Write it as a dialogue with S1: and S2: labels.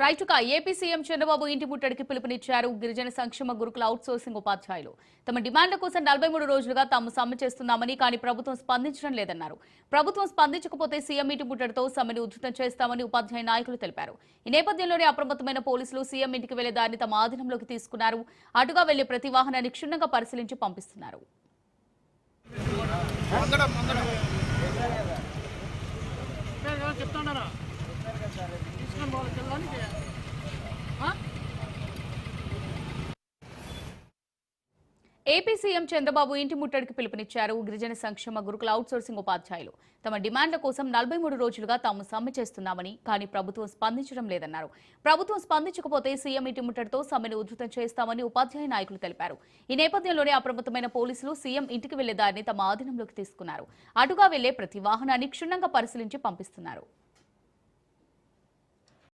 S1: రైతుగా AP CM Chandrababu ఇంటి ముట్టడికి పిలుపునిచ్చారు. గిరిజన సంక్షేమ గురుకుల అవుట్సోర్సింగ్ ఉపాధ్యాయులు. తమ డిమాండ్ల కోసం నలభై మూడు రోజులుగా తాము సమ్మె చేస్తున్నామని కానీ ప్రభుత్వం స్పందించడం లేదన్నారు. ప్రభుత్వం స్పందించకపోతే సీఎం ఇంటి ముట్టడితో సమ్మెను ఉధృతం చేస్తామని ఉపాధ్యాయ నాయకులు తెలిపారు. ఈ నేపథ్యంలోనే అప్రమత్తమైన పోలీసులు సీఎం ఇంటికి వెళ్ళే దారిని తమ ఆధీనంలోకి తీసుకున్నారు. అటుగా వెళ్ళే ప్రతి వాహనాన్ని క్షుణ్ణంగా పరిశీలించి పంపిస్తున్నారు.
S2: నేను
S1: ఏపీ సీఎం చంద్రబాబు ఇంటి ముట్టడికి పిలుపునిచ్చారు. గిరిజన సంక్షేమ గురుకుల అవుట్సోర్సింగ్ ఉపాధ్యాయులు. తమ డిమాండ్ల కోసం నలభై మూడు రోజులుగా తాము సమ్మె చేస్తున్నామని కానీ ప్రభుత్వం స్పందించడం లేదన్నారు. ప్రభుత్వం స్పందించకపోతే సీఎం ఇంటి ముట్టడితో సమ్మెను ఉధృతం చేస్తామని ఉపాధ్యాయ నాయకులు తెలిపారు. ఈ నేపథ్యంలోనే అప్రమత్తమైన పోలీసులు సీఎం ఇంటికి వెళ్ళే దారిని తమ ఆధీనంలోకి తీసుకున్నారు. అటుగా వెళ్ళే ప్రతి వాహనాన్ని క్షుణ్ణంగా పరిశీలించి పంపిస్తున్నారు.